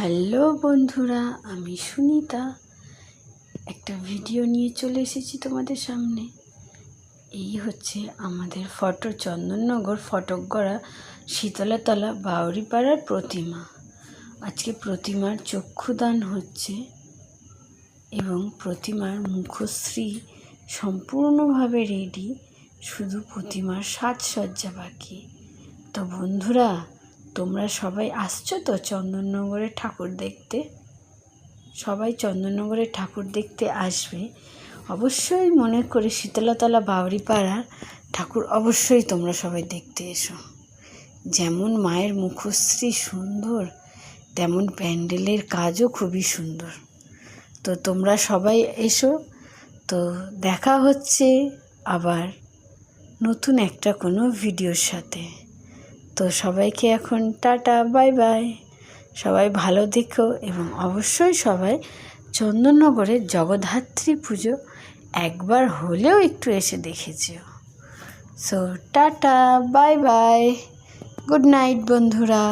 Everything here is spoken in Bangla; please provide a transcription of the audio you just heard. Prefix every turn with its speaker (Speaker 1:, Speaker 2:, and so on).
Speaker 1: হ্যালো বন্ধুরা, আমি সুনিতা। একটা ভিডিও নিয়ে চলে এসেছি তোমাদের সামনে। এই হচ্ছে আমাদের ফটো, চন্দননগর ফটকগড়া শীতলাতলা বাউরিপাড়ার প্রতিমা। আজকে প্রতিমার চক্ষুদান হচ্ছে এবং প্রতিমার মুখশ্রী সম্পূর্ণভাবে রেডি শুধু প্রতিমার সাজসজ্জা বাকি। তো বন্ধুরা তোমরা সবাই আসছো তো চন্দননগরের ঠাকুর দেখতে? সবাই চন্দননগরের ঠাকুর দেখতে আসবে। অবশ্যই মনে করে শীতলাতলা বাউরিপাড়ার ঠাকুর অবশ্যই তোমরা সবাই দেখতে এসো। যেমন মায়ের মুখশ্রী সুন্দর, তেমন প্যান্ডেলের কাজও খুবই সুন্দর। তো তোমরা সবাই এসো, তো দেখা হচ্ছে আবার নতুন একটা কোনো ভিডিওর সাথে। তো সবাইকে এখন টাটা, বাই বাই। সবাই ভালো দেখো এবং অবশ্যই সবাই চন্দননগরের জগদ্ধাত্রী পুজো একবার হলেও একটু এসে দেখেছিও। So tata, bye bye. Good night বন্ধুরা।